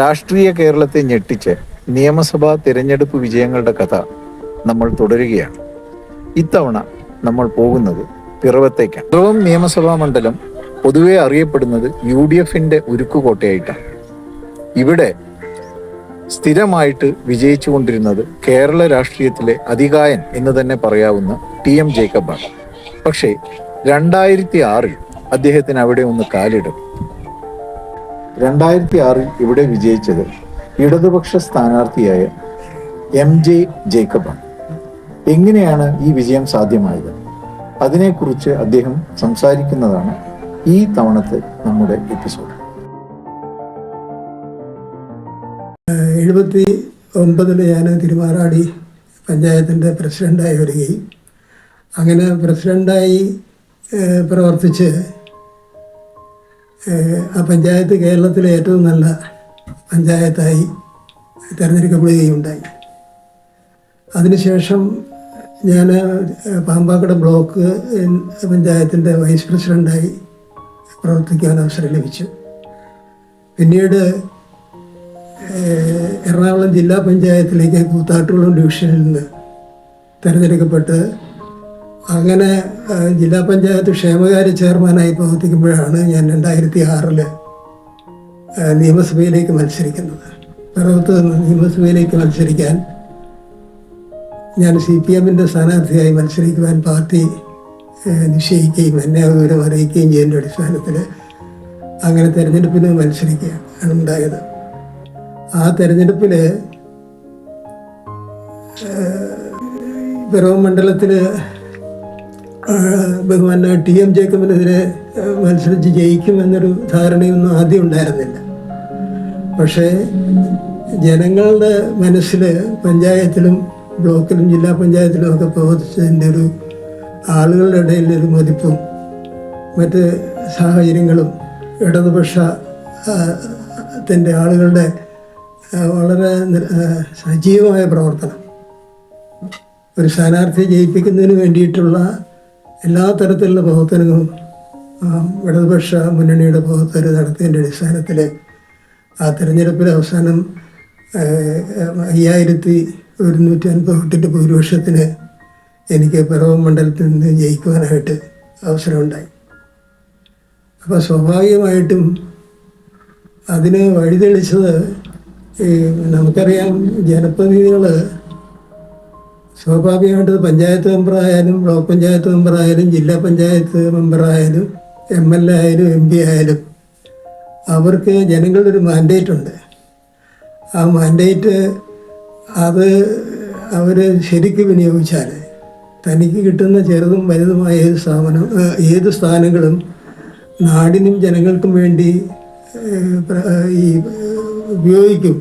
രാഷ്ട്രീയ കേരളത്തെ ഞെട്ടിച്ച് നിയമസഭാ തിരഞ്ഞെടുപ്പ് വിജയങ്ങളുടെ കഥ നമ്മൾ തുടരുകയാണ്. ഇത്തവണ നമ്മൾ പോകുന്നത് പിറവത്തേക്കാണ്. പിറവം നിയമസഭാ മണ്ഡലം പൊതുവെ അറിയപ്പെടുന്നത് യു ഡി എഫിന്റെ ഉരുക്കുകോട്ടയായിട്ടാണ്. ഇവിടെ സ്ഥിരമായിട്ട് വിജയിച്ചുകൊണ്ടിരുന്നത് കേരള രാഷ്ട്രീയത്തിലെ അതികായൻ എന്ന് തന്നെ പറയാവുന്ന ടി എം ജേക്കബാണ്. പക്ഷേ രണ്ടായിരത്തി ആറിൽ അദ്ദേഹത്തിന് അവിടെ ഒന്ന് കാലിടും. രണ്ടായിരത്തി ആറിൽ ഇവിടെ വിജയിച്ചത് ഇടതുപക്ഷ സ്ഥാനാർത്ഥിയായ എം ജെ ജേക്കബാണ്. എങ്ങനെയാണ് ഈ വിജയം സാധ്യമായത്? അതിനെക്കുറിച്ച് അദ്ദേഹം സംസാരിക്കുന്നതാണ് ഈ തവണത്തെ നമ്മുടെ എപ്പിസോഡ്. എഴുപത്തി ഒൻപതിൽ ഞാൻ തിരുമാറാടി പഞ്ചായത്തിന്റെ പ്രസിഡന്റായി വരികയും അങ്ങനെ പ്രസിഡന്റായി പ്രവർത്തിച്ച് ആ പഞ്ചായത്ത് കേരളത്തിലെ ഏറ്റവും നല്ല പഞ്ചായത്തായി തിരഞ്ഞെടുക്കപ്പെടുകയുണ്ടായി. അതിനുശേഷം ഞാൻ പാമ്പാക്കട ബ്ലോക്ക് പഞ്ചായത്തിന്റെ വൈസ് പ്രസിഡന്റായി പ്രവർത്തിക്കാൻ അവസരം ലഭിച്ചു. പിന്നീട് എറണാകുളം ജില്ലാ പഞ്ചായത്തിലേക്ക് കൂത്താട്ടുകുളം ഡിവിഷനിൽ നിന്ന് തിരഞ്ഞെടുക്കപ്പെട്ട് അങ്ങനെ ജില്ലാ പഞ്ചായത്ത് ക്ഷേമകാര്യ ചെയർമാനായി പ്രവർത്തിക്കുമ്പോഴാണ് ഞാൻ രണ്ടായിരത്തി ആറിൽ നിയമസഭയിലേക്ക് മത്സരിക്കുന്നത്. പിറവത്ത് നിയമസഭയിലേക്ക് മത്സരിക്കാൻ ഞാൻ സി പി എമ്മിന്റെ സ്ഥാനാർത്ഥിയായി മത്സരിക്കുവാൻ പാർട്ടി നിശ്ചയിക്കുകയും എന്നെ വിവരം അറിയിക്കുകയും ചെയ്യുന്ന അടിസ്ഥാനത്തിൽ അങ്ങനെ തിരഞ്ഞെടുപ്പിന് മത്സരിക്കുകയാണ് ഉണ്ടായത്. ആ തെരഞ്ഞെടുപ്പിൽ പിറവം മണ്ഡലത്തിൽ ബഹുമാന ടി എം ജേക്കബിനെതിരെ മത്സരിച്ച് ജയിക്കുമെന്നൊരു ധാരണയൊന്നും ആദ്യം ഉണ്ടായിരുന്നില്ല. പക്ഷേ ജനങ്ങളുടെ മനസ്സിൽ പഞ്ചായത്തിലും ബ്ലോക്കിലും ജില്ലാ പഞ്ചായത്തിലും ഒക്കെ പ്രവർത്തിച്ചതിന്റെ ഒരു ആളുകളുടെ ഇടയിലൊരു മതിപ്പും മറ്റ് സാഹചര്യങ്ങളും ഇടതുപക്ഷ ത്തിന്റെ ആളുകളുടെ വളരെ സജീവമായ പ്രവർത്തനം. ഒരു സ്ഥാനാർത്ഥിയെ ജയിപ്പിക്കുന്നതിന് വേണ്ടിയിട്ടുള്ള എല്ലാ തരത്തിലുള്ള പ്രവർത്തനങ്ങളും ഇടതുപക്ഷ മുന്നണിയുടെ പ്രവർത്തകർ നടത്തിയതിന്റെ അടിസ്ഥാനത്തിൽ ആ തെരഞ്ഞെടുപ്പിൽ അവസാനം അയ്യായിരത്തി ഒരുന്നൂറ്റി അൻപത് ഭൂരിപക്ഷത്തിന് എനിക്ക് പിറവം മണ്ഡലത്തിൽ നിന്ന് ജയിക്കുവാനായിട്ട് അവസരമുണ്ടായി. അപ്പോൾ സ്വാഭാവികമായിട്ടും അതിന് വഴിതെളിച്ചത് നമുക്കറിയാം ജനപ്രതിനിധികൾ സ്വാഭാവികമായിട്ട് പഞ്ചായത്ത് മെമ്പറായാലും ബ്ലോക്ക് പഞ്ചായത്ത് മെമ്പറായാലും ജില്ലാ പഞ്ചായത്ത് മെമ്പറായാലും എം എൽ എ ആയാലും എം പി ആയാലും അവർക്ക് ജനങ്ങളുടെ ഒരു മാൻഡേറ്റ് ഉണ്ട്. ആ മാൻഡേറ്റ് അത് അവർ ശരിക്ക് വിനിയോഗിച്ചാൽ തനിക്ക് കിട്ടുന്ന ചെറുതും വലുതുമായ ഏത് സ്ഥാപനം ഏത് സ്ഥാനങ്ങളും നാടിനും ജനങ്ങൾക്കും വേണ്ടി ഈ ഉപയോഗിക്കും.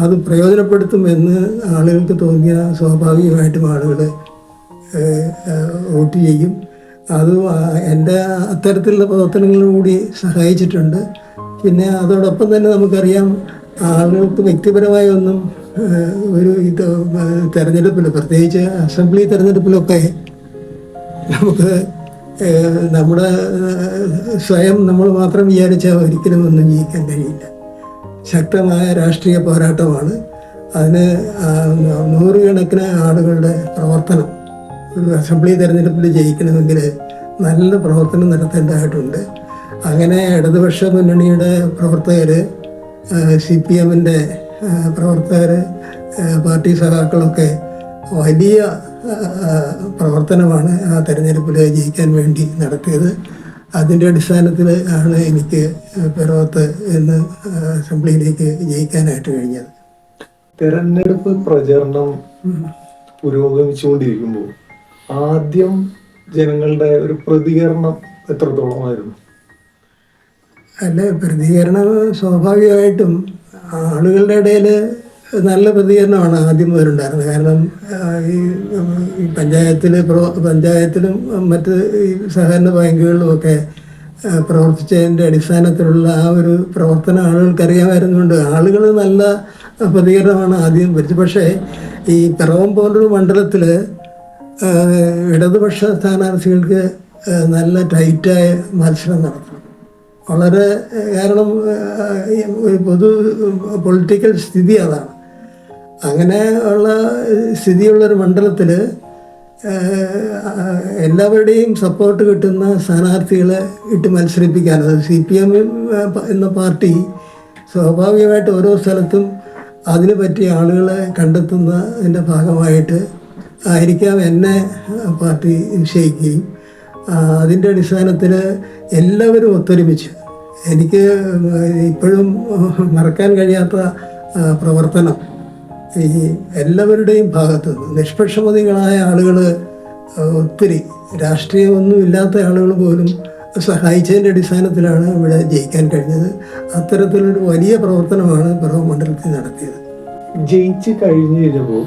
അത് പ്രയോജനപ്പെടുത്തും എന്ന് ആളുകൾക്ക് തോന്നിയ സ്വാഭാവികമായിട്ടും ആളുകൾ വോട്ട് ചെയ്യും. അത് എന്റെ അത്തരത്തിലുള്ള പ്രവർത്തനങ്ങളും കൂടി സഹായിച്ചിട്ടുണ്ട്. പിന്നെ അതോടൊപ്പം തന്നെ നമുക്കറിയാം ആളുകൾക്ക് വ്യക്തിപരമായ ഒന്നും ഒരു ഇത് തെരഞ്ഞെടുപ്പിൽ പ്രത്യേകിച്ച് അസംബ്ലി തെരഞ്ഞെടുപ്പിലൊക്കെ നമുക്ക് നമ്മുടെ സ്വയം നമ്മൾ മാത്രം വിചാരിച്ചാൽ ഒരിക്കലും ഒന്നും ജയിക്കാൻ കഴിയില്ല. ശക്തമായ രാഷ്ട്രീയ പോരാട്ടമാണ്. അതിന് നൂറുകണക്കിന് ആളുകളുടെ പ്രവർത്തനം ഒരു അസംബ്ലി തെരഞ്ഞെടുപ്പിൽ ജയിക്കണമെങ്കിൽ നല്ല പ്രവർത്തനം നടത്തേണ്ടതായിട്ടുണ്ട്. അങ്ങനെ ഇടതുപക്ഷ മുന്നണിയുടെ പ്രവർത്തകർ സി പി എമ്മിന്റെ പ്രവർത്തകർ പാർട്ടി സഖാക്കളൊക്കെ വലിയ പ്രവർത്തനമാണ് ആ തെരഞ്ഞെടുപ്പിൽ ജയിക്കാൻ വേണ്ടി നടത്തിയത്. അതിന്റെ അടിസ്ഥാനത്തിൽ ആണ് എനിക്ക് പിറവത്ത് എന്ന് അസംബ്ലിയിലേക്ക് ജയിക്കാനായിട്ട് കഴിഞ്ഞത്. തെരഞ്ഞെടുപ്പ് പ്രചരണം പുരോഗമിച്ചുകൊണ്ടിരിക്കുമ്പോൾ ആദ്യം ജനങ്ങളുടെ ഒരു പ്രതികരണം എത്രത്തോളമായിരുന്നു? അല്ല പ്രതികരണം സ്വാഭാവികമായിട്ടും ആളുകളുടെ ഇടയിൽ നല്ല പ്രതികരണമാണ് ആദ്യം മുതലുണ്ടായിരുന്നത്. കാരണം ഈ പഞ്ചായത്തിൽ പ്രോ പഞ്ചായത്തിലും മറ്റ് ഈ സഹകരണ ബാങ്കുകളിലുമൊക്കെ പ്രവർത്തിച്ചതിന്റെ അടിസ്ഥാനത്തിലുള്ള ആ ഒരു പ്രവർത്തനം ആളുകൾക്ക് അറിയാമായിരുന്നുകൊണ്ട് ആളുകൾ നല്ല പ്രതികരണമാണ് ആദ്യം വരിച്ചത് പക്ഷേ ഈ പിറവം പോലൊരു മണ്ഡലത്തിൽ ഇടതുപക്ഷ സ്ഥാനാർത്ഥികൾക്ക് നല്ല ടൈറ്റായ മത്സരം നടത്തണം. വളരെ കാരണം പൊതു പൊളിറ്റിക്കൽ സ്ഥിതി അതാണ്. അങ്ങനെ ഉള്ള സ്ഥിതിയുള്ളൊരു മണ്ഡലത്തിൽ എല്ലാവരുടെയും സപ്പോർട്ട് കിട്ടുന്ന സ്ഥാനാർത്ഥികളെ ഇട്ട് മത്സരിപ്പിക്കാൻ അത് സി പി എം എന്ന പാർട്ടി സ്വാഭാവികമായിട്ട് ഓരോ സ്ഥലത്തും അതിന് പറ്റിയ ആളുകളെ കണ്ടെത്തുന്നതിന്റെ ഭാഗമായിട്ട് ആയിരിക്കാം എന്നെ പാർട്ടി നിശ്ചയിക്കുകയും. അതിന്റെ അടിസ്ഥാനത്തിൽ എല്ലാവരും ഒത്തൊരുമിച്ച് എനിക്ക് ഇപ്പോഴും മറക്കാൻ കഴിയാത്ത പ്രവർത്തനം ഈ എല്ലാവരുടെയും ഭാഗത്ത് നിന്ന് നിഷ്പക്ഷമതികളായ ആളുകൾ ഒത്തിരി രാഷ്ട്രീയമൊന്നും ഇല്ലാത്ത ആളുകൾ പോലും സഹായിച്ചതിന്റെ അടിസ്ഥാനത്തിലാണ് ഇവിടെ ജയിക്കാൻ കഴിഞ്ഞത്. അത്തരത്തിലൊരു വലിയ പ്രവർത്തനമാണ് പിറവ് മണ്ഡലത്തിൽ നടത്തിയത്. ജയിച്ച് കഴിഞ്ഞു കഴിഞ്ഞപ്പോൾ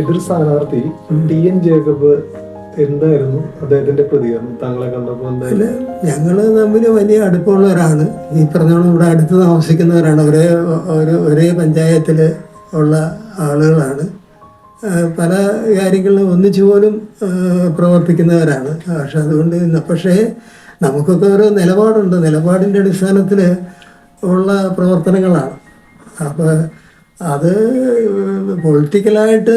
എതിർ സ്ഥാനാർത്ഥി ടി എൻ ജേക്കബ് എന്തായിരുന്നു അദ്ദേഹത്തിന്റെ പ്രതികരണം? താങ്കളെ കണ്ടപ്പോൾ എന്തായാലും ഞങ്ങൾ തമ്മിൽ വലിയ അടുപ്പമുള്ളവരാണ്. ഈ പറഞ്ഞോളം ഇവിടെ അടുത്ത് താമസിക്കുന്നവരാണ്. ഒരേ ഒരു ഒരേ പഞ്ചായത്തിൽ ഉള്ള ആളുകളാണ്. പല കാര്യങ്ങളിലും ഒന്നിച്ചു പോലും പ്രവർത്തിക്കുന്നവരാണ്. പക്ഷെ അതുകൊണ്ട് പക്ഷേ നമുക്കൊക്കെ ഓരോ നിലപാടുണ്ട്. നിലപാടിന്റെ അടിസ്ഥാനത്തിൽ ഉള്ള പ്രവർത്തനങ്ങളാണ്. അപ്പോൾ അത് പൊളിറ്റിക്കലായിട്ട്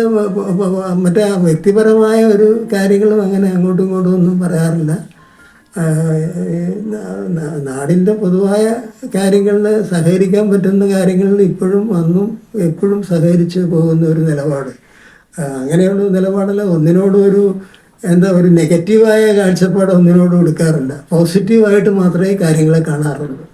മറ്റേ വ്യക്തിപരമായ ഒരു കാര്യങ്ങളും അങ്ങനെ അങ്ങോട്ടും ഇങ്ങോട്ടും ഒന്നും പറയാറില്ല. നാടിന്റെ പൊതുവായ കാര്യങ്ങളിൽ സഹകരിക്കാൻ പറ്റുന്ന കാര്യങ്ങളിൽ ഇപ്പോഴും അന്നും എപ്പോഴും സഹകരിച്ച് പോകുന്ന ഒരു നിലപാട്. അങ്ങനെയുള്ള നിലപാടല്ല. ഒന്നിനോടും ഒരു എന്താ ഒരു നെഗറ്റീവായ കാഴ്ചപ്പാട് ഒന്നിനോടും എടുക്കാറില്ല. പോസിറ്റീവായിട്ട് മാത്രമേ കാര്യങ്ങളെ കാണാറുള്ളൂ.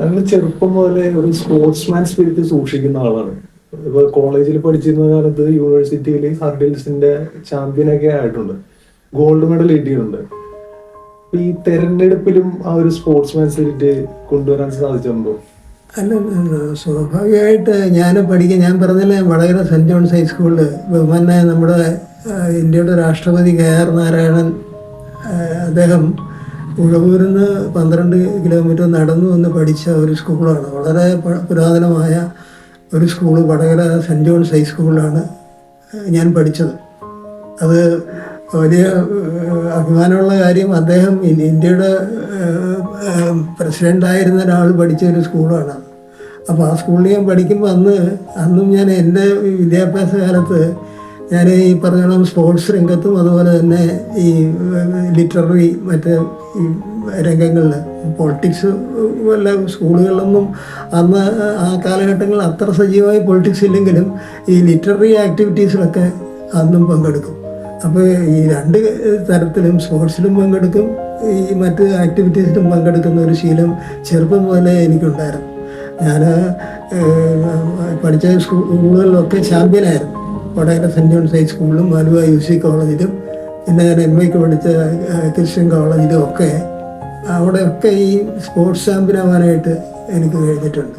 താങ്കൾ ചെറുപ്പം പോലെ ഒരു സ്പോർട്സ്മാൻ സ്പിരിറ്റ് സൂക്ഷിക്കുന്ന ആളാണ്. ഇപ്പൊ കോളേജിൽ പഠിച്ചിരുന്ന കാലത്ത് യൂണിവേഴ്സിറ്റിയിൽ ഹർഡിൽസിന്റെ ചാമ്പ്യനൊക്കെ ആയിട്ടുണ്ട്. ഗോൾഡ് മെഡൽ കിട്ടിയിട്ടുണ്ട്. ഈ തെരഞ്ഞെടുപ്പിലും ആ ഒരു സ്പോർട്സ് മാൻസിലിറ്റ് കൊണ്ടുവരാൻ സാധിച്ചിട്ടുണ്ടോ? അല്ല സ്വാഭാവികമായിട്ട് ഞാൻ പഠിക്കുക ഞാൻ പറഞ്ഞില്ലേ വടകര സെന്റ് ജോൺസ് ഹൈസ്കൂളിൽ ബഹുമാനായ നമ്മുടെ ഇന്ത്യയുടെ രാഷ്ട്രപതി കെ ആർ നാരായണൻ അദ്ദേഹം ഉഴവൂരിൽ നിന്ന് പന്ത്രണ്ട് കിലോമീറ്റർ നടന്നു വന്ന് പഠിച്ച ഒരു സ്കൂളാണ്. വളരെ പുരാതനമായ ഒരു സ്കൂൾ വടകര സെന്റ് ജോൺസ് ഹൈസ്കൂളിലാണ് ഞാൻ പഠിച്ചത്. അത് വലിയ അഭിമാനമുള്ള കാര്യം അദ്ദേഹം ഇന്ത്യയുടെ പ്രസിഡന്റായിരുന്ന ഒരാൾ പഠിച്ച ഒരു സ്കൂളാണ്. അപ്പോൾ ആ സ്കൂളിൽ ഞാൻ പഠിക്കുമ്പോൾ അന്ന് അന്നും ഞാൻ എന്റെ വിദ്യാഭ്യാസ കാലത്ത് ഞാൻ ഈ പറഞ്ഞ സ്പോർട്സ് രംഗത്തും അതുപോലെ തന്നെ ഈ ലിറ്റററി മറ്റ് ഈ രംഗങ്ങളിൽ പൊളിറ്റിക്സ് വല്ല സ്കൂളുകളിലൊന്നും അന്ന് ആ കാലഘട്ടങ്ങളിൽ അത്ര സജീവമായി പൊളിറ്റിക്സ് ഇല്ലെങ്കിലും ഈ ലിറ്റററി ആക്ടിവിറ്റീസിലൊക്കെ അന്നും പങ്കെടുക്കും. അപ്പോൾ ഈ രണ്ട് തരത്തിലും സ്പോർട്സിലും പങ്കെടുക്കും ഈ മറ്റ് ആക്ടിവിറ്റീസിലും പങ്കെടുക്കുന്ന ഒരു ശീലം ചെറുപ്പം മുതലേ എനിക്കുണ്ടായിരുന്നു. ഞാൻ പഠിച്ച സ്കൂളുകളിലൊക്കെ ചാമ്പ്യനായിരുന്നു കൊടകര സെന്റ് ജോൺസ് ഹൈ സ്കൂളിലും ആലുവ യു സി കോളേജിലും പിന്നെ ഞാൻ എം എക്ക് പഠിച്ച ക്രിസ്ത്യൻ കോളേജിലും ഒക്കെ അവിടെയൊക്കെ ഈ സ്പോർട്സ് ചാമ്പ്യനാവാനായിട്ട് എനിക്ക് കഴിഞ്ഞിട്ടുണ്ട്.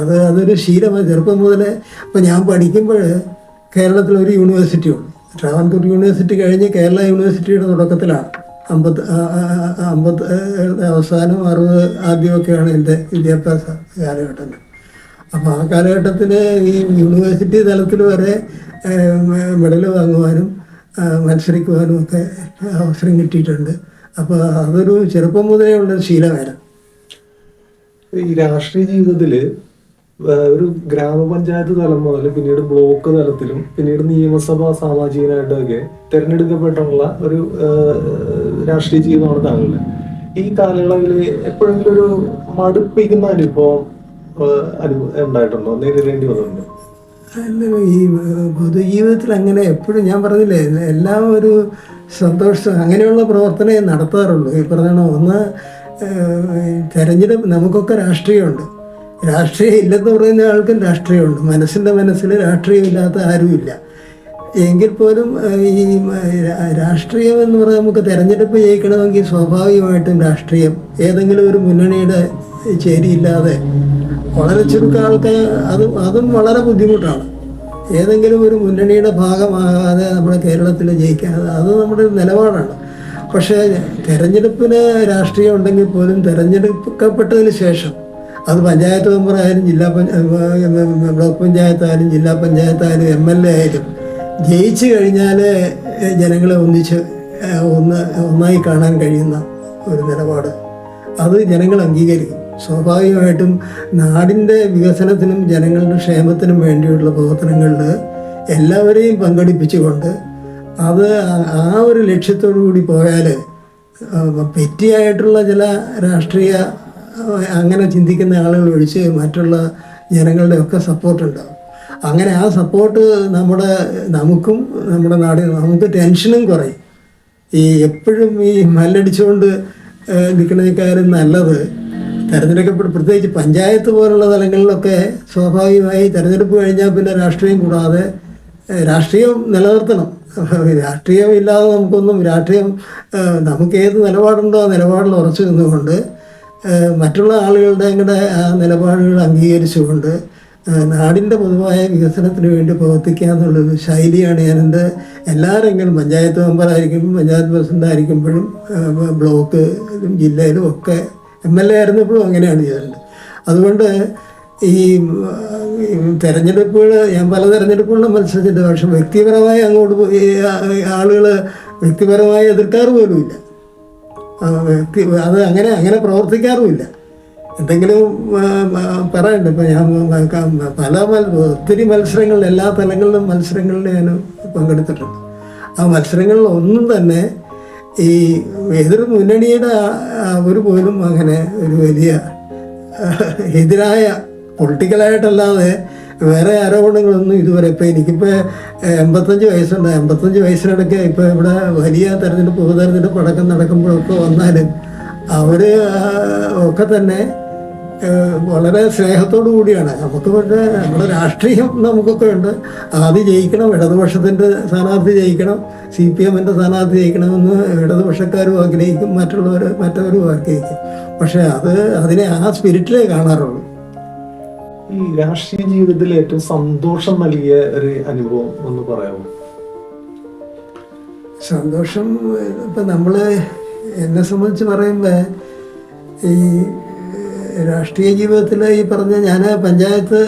അത് അതൊരു ശീലമാണ് ചെറുപ്പം മുതലേ. ഇപ്പം ഞാൻ പഠിക്കുമ്പോൾ കേരളത്തിൽ ഒരു യൂണിവേഴ്സിറ്റി ട്രാവൻകൂർ യൂണിവേഴ്സിറ്റി കഴിഞ്ഞ് കേരള യൂണിവേഴ്സിറ്റിയുടെ തുടക്കത്തിലാണ്. അമ്പത് അമ്പത് അവസാനം അറുപത് ആദ്യമൊക്കെയാണ് എന്റെ വിദ്യാഭ്യാസ കാലഘട്ടങ്ങൾ അപ്പോൾ ആ കാലഘട്ടത്തിൽ ഈ യൂണിവേഴ്സിറ്റി തലത്തിൽ വരെ മെഡൽ വാങ്ങുവാനും മത്സരിക്കുവാനും ഒക്കെ അവസരം കിട്ടിയിട്ടുണ്ട്. അപ്പോൾ അതൊരു ചെറുപ്പം മുതലേ ഉള്ളൊരു ശീലമായിരുന്നു. ഈ രാഷ്ട്രീയ ജീവിതത്തിൽ ആ, ഒരു ഗ്രാമപഞ്ചായത്ത് തലം മുതൽ പിന്നീട് ബ്ലോക്ക് തലത്തിലും പിന്നീട് നിയമസഭാ സാമാജികനായിട്ടൊക്കെ തിരഞ്ഞെടുക്കപ്പെട്ടുള്ള ഒരു രാഷ്ട്രീയ ജീവിതമാണ് താങ്കളുടെ. ഈ കാലയളവിൽ എപ്പോഴെങ്കിലും ഒരു മടുപ്പിക്കുന്ന അനുഭവം അനുഭവം ഉണ്ടായിട്ടുണ്ടോ? നേരിടേണ്ടി വന്നിട്ടുണ്ടോ. ഈ പൊതുജീവിതത്തിൽ അങ്ങനെ എപ്പോഴും ഞാൻ പറഞ്ഞില്ലേ എല്ലാം ഒരു സന്തോഷം അങ്ങനെയുള്ള പ്രവർത്തനമേ നടത്താറുള്ളൂ. ഈ പറഞ്ഞ ഒന്ന് തെരഞ്ഞെടുപ്പ് നമുക്കൊക്കെ രാഷ്ട്രീയമുണ്ട്. രാഷ്ട്രീയം ഇല്ലെന്ന് പറയുന്ന ആൾക്കും രാഷ്ട്രീയമുണ്ട് മനസ്സിന്റെ മനസ്സിൽ രാഷ്ട്രീയമില്ലാത്ത ആരുമില്ല എങ്കിൽ പോലും ഈ രാഷ്ട്രീയം എന്ന് പറഞ്ഞാൽ നമുക്ക് തിരഞ്ഞെടുപ്പ് ജയിക്കണമെങ്കിൽ സ്വാഭാവികമായിട്ടും രാഷ്ട്രീയം ഏതെങ്കിലും ഒരു മുന്നണിയുടെ ചേരിയില്ലാതെ വളരെ ചുരുക്കം ആൾക്കാർ അതും അതും വളരെ ബുദ്ധിമുട്ടാണ്. ഏതെങ്കിലും ഒരു മുന്നണിയുടെ ഭാഗമാകാതെ നമ്മുടെ കേരളത്തിൽ ജയിക്കാതെ അത് നമ്മുടെ നിലപാടാണ്. പക്ഷേ തെരഞ്ഞെടുപ്പിന് രാഷ്ട്രീയം ഉണ്ടെങ്കിൽ പോലും തിരഞ്ഞെടുക്കപ്പെട്ടതിന് ശേഷം അത് പഞ്ചായത്ത് മെമ്പറായാലും ജില്ലാ പഞ്ചായത്ത് ബ്ലോക്ക് പഞ്ചായത്തായാലും ജില്ലാ പഞ്ചായത്തായാലും എം എൽ എ ആയാലും ജയിച്ചു കഴിഞ്ഞാൽ ജനങ്ങളെ ഒന്നിച്ച് ഒന്ന് ഒന്നായി കാണാൻ കഴിയുന്ന ഒരു നിലപാട്. അത് ജനങ്ങൾ അംഗീകരിക്കും. സ്വാഭാവികമായിട്ടും നാടിന്റെ വികസനത്തിനും ജനങ്ങളുടെ ക്ഷേമത്തിനും വേണ്ടിയുള്ള പ്രവർത്തനങ്ങളിൽ എല്ലാവരെയും പങ്കെടുപ്പിച്ചുകൊണ്ട് അത് ആ- ഒരു ലക്ഷ്യത്തോടു കൂടി പോയാൽ പെറ്റിയായിട്ടുള്ള ചില രാഷ്ട്രീയ അങ്ങനെ ചിന്തിക്കുന്ന ആളുകൾ ഒഴിച്ച് മറ്റുള്ള ജനങ്ങളുടെ ഒക്കെ സപ്പോർട്ട് ഉണ്ടാവും. അങ്ങനെ ആ സപ്പോർട്ട് നമ്മുടെ നമുക്കും നമ്മുടെ നാടിന് നമുക്ക് ടെൻഷനും കുറയും. ഈ എപ്പോഴും ഈ മല്ലടിച്ചുകൊണ്ട് നിൽക്കുന്നതിനേക്കാളും നല്ലത്. തെരഞ്ഞെടുക്കപ്പെട്ട് പ്രത്യേകിച്ച് പഞ്ചായത്ത് പോലുള്ള തലങ്ങളിലൊക്കെ സ്വാഭാവികമായി തെരഞ്ഞെടുപ്പ് കഴിഞ്ഞാൽ പിന്നെ രാഷ്ട്രീയം കൂടാതെ രാഷ്ട്രീയം നിലനിർത്തണം. രാഷ്ട്രീയം ഇല്ലാതെ നമുക്കൊന്നും രാഷ്ട്രീയം നമുക്ക് ഏത് നിലപാടുണ്ടോ ആ നിലപാടിൽ ഉറച്ചു നിന്നുകൊണ്ട് മറ്റുള്ള ആളുകളുടെ കൂടെ നിലപാടുകൾ അംഗീകരിച്ചുകൊണ്ട് നാടിന്റെ പൊതുവായ വികസനത്തിന് വേണ്ടി പ്രവർത്തിക്കുക എന്നുള്ളൊരു ശൈലിയാണ് ഞാൻ എന്റെ എല്ലാ രംഗങ്ങളും പഞ്ചായത്ത് മെമ്പറായിരിക്കും പഞ്ചായത്ത് പ്രസിഡന്റ് ആയിരിക്കുമ്പോഴും ബ്ലോക്ക് ജില്ലയിലും ഒക്കെ എം എൽ എ ആയിരുന്നപ്പോഴും അങ്ങനെയാണ് ചെയ്തിട്ടുണ്ട് അതുകൊണ്ട് ഈ തെരഞ്ഞെടുപ്പുകൾ ഞാൻ പല തെരഞ്ഞെടുപ്പുകളിലും മത്സരിച്ചിട്ടുണ്ട്. പക്ഷെ വ്യക്തിപരമായി അങ്ങോട്ട് പോയി ആളുകൾ വ്യക്തിപരമായി എതിർക്കാറ് പോലുമില്ല. അത് അങ്ങനെ അങ്ങനെ പ്രവർത്തിക്കാറുമില്ല. എന്തെങ്കിലും പറയണ്ട ഇപ്പം ഞാൻ പല ഒത്തിരി മത്സരങ്ങളിൽ എല്ലാ തലങ്ങളിലും മത്സരങ്ങളിൽ ഞാൻ പങ്കെടുത്തിട്ടുണ്ട്. ആ മത്സരങ്ങളിൽ ഒന്നും തന്നെ ഈ എതിർ മുന്നണിയുടെ ഒരു പോലും അങ്ങനെ ഒരു വലിയ എതിരായ പൊളിറ്റിക്കലായിട്ടല്ലാതെ വേറെ ആരോപണങ്ങളൊന്നും ഇതുവരെ. ഇപ്പം എനിക്കിപ്പോൾ എൺപത്തഞ്ച് വയസ്സുണ്ട്. എൺപത്തഞ്ച് വയസ്സിനിടയ്ക്ക് ഇപ്പോൾ ഇവിടെ വലിയ തെരഞ്ഞെടുപ്പ് ഉപതെരഞ്ഞെടുപ്പ് അടക്കം നടക്കുമ്പോഴൊക്കെ വന്നാലും അവർ ഒക്കെ തന്നെ വളരെ സ്നേഹത്തോടു കൂടിയാണ്. നമുക്ക് പക്ഷേ നമ്മുടെ രാഷ്ട്രീയം നമുക്കൊക്കെ ഉണ്ട്. ആദ്യം ജയിക്കണം ഇടതുപക്ഷത്തിന്റെ സ്ഥാനാർത്ഥി ജയിക്കണം സി പി എമ്മിന്റെ സ്ഥാനാർത്ഥി ജയിക്കണമെന്ന് ഇടതുപക്ഷക്കാരും ആഗ്രഹിക്കും മറ്റുള്ളവർ മറ്റവരും ആഗ്രഹിക്കും. പക്ഷേ അത് അതിനെ ആ സ്പിരിറ്റിലേ കാണാറുള്ളൂ. ഈ രാഷ്ട്രീയ ജീവിതത്തിൽ ഏറ്റവും സന്തോഷം നൽകിയ ഒരു അനുഭവം ഒന്ന് പറയാമോ? സന്തോഷം ഇപ്പം നമ്മൾ എന്നെ സംബന്ധിച്ച് പറയുമ്പോൾ ഈ രാഷ്ട്രീയ ജീവിതത്തിൽ ഈ പറഞ്ഞ ഞാൻ പഞ്ചായത്ത്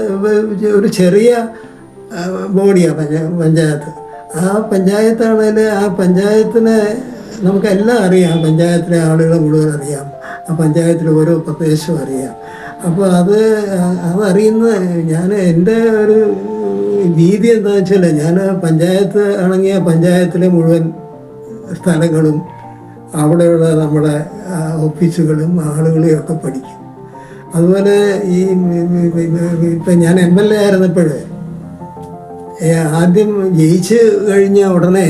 ഒരു ചെറിയ ബോഡിയാണ് പഞ്ചാ പഞ്ചായത്ത്. ആ പഞ്ചായത്താണെങ്കിൽ ആ പഞ്ചായത്തിനെ നമുക്കെല്ലാം അറിയാം പഞ്ചായത്തിലെ ആളുകളെ മുഴുവൻ അറിയാം ആ പഞ്ചായത്തിലെ ഓരോ പ്രദേശവും അറിയാം. അപ്പോൾ അത് അതറിയുന്ന ഞാൻ എന്റെ ഒരു രീതി എന്താണെന്ന് വെച്ചാൽ ഞാൻ പഞ്ചായത്ത് ആണെങ്കിൽ പഞ്ചായത്തിലെ മുഴുവൻ സ്ഥലങ്ങളും അവിടെയുള്ള നമ്മുടെ ഓഫീസുകളും ആളുകളെയും ഒക്കെ പഠിക്കും. അതുപോലെ ഈ ഇപ്പം ഞാൻ എം എൽ എ ആയിരുന്നപ്പോൾ ആദ്യം ജയിച്ച് കഴിഞ്ഞ ഉടനെ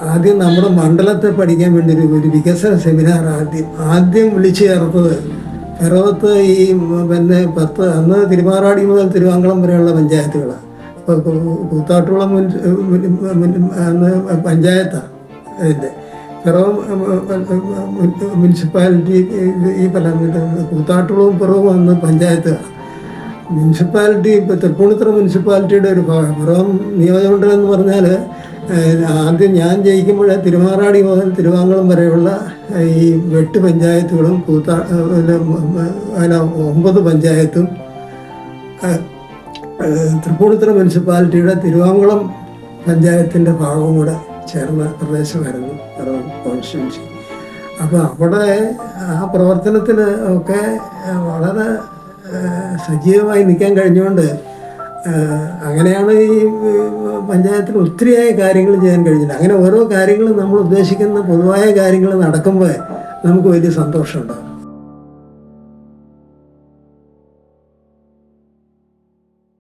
ആദ്യം നമ്മുടെ മണ്ഡലത്തെ പഠിക്കാൻ വേണ്ടി ഒരു വികസന സെമിനാർ ആദ്യം ആദ്യം വിളിച്ചു ചേർത്തത് പിറവത്ത് ഈ പിന്നെ പത്ത് അന്ന് തിരുമാറാടി മുതൽ തിരുവാങ്കുളം വരെയുള്ള പഞ്ചായത്തുകളാണ് ഇപ്പോൾ കൂത്താട്ടുകുളം അന്ന് പഞ്ചായത്താണ് ഇതിന്റെ പിറവം മുനിസിപ്പാലിറ്റി ഈ പല കൂത്താട്ടുകുളവും പിറവും അന്ന് പഞ്ചായത്തുകളാണ് മുനിസിപ്പാലിറ്റി ഇപ്പോൾ തൃപ്പൂണിത്തുറ മുനിസിപ്പാലിറ്റിയുടെ ഒരു ഭാഗം. പിറവം നിയോജകമണ്ഡലം എന്ന് പറഞ്ഞാൽ ആദ്യം ഞാൻ ജയിക്കുമ്പോഴേ തിരുമാറാടി മുതൽ തിരുവാങ്കുളം വരെയുള്ള ഈ എട്ട് പഞ്ചായത്തുകളും കൂത്താ പിന്നെ ഒമ്പത് പഞ്ചായത്തും തൃപ്പൂണിത്തുറ മുനിസിപ്പാലിറ്റിയുടെ തിരുവാങ്കുളം പഞ്ചായത്തിന്റെ ഭാഗവും കൂടെ ചേർന്ന പ്രദേശമായിരുന്നു കോൺസ്റ്റിറ്റ്യൻസി. അപ്പോൾ അവിടെ ആ പ്രവർത്തനത്തിൽ ഒക്കെ വളരെ സജീവമായി നിൽക്കാൻ കഴിഞ്ഞുകൊണ്ട് അങ്ങനെയാണ് ഈ പഞ്ചായത്തിൽ ഒത്തിരിയായ കാര്യങ്ങൾ ചെയ്യാൻ കഴിഞ്ഞില്ല അങ്ങനെ ഓരോ കാര്യങ്ങളും നമ്മൾ ഉദ്ദേശിക്കുന്ന പൊതുവായ കാര്യങ്ങൾ നടക്കുമ്പോൾ നമുക്ക് വലിയ സന്തോഷമുണ്ടാകും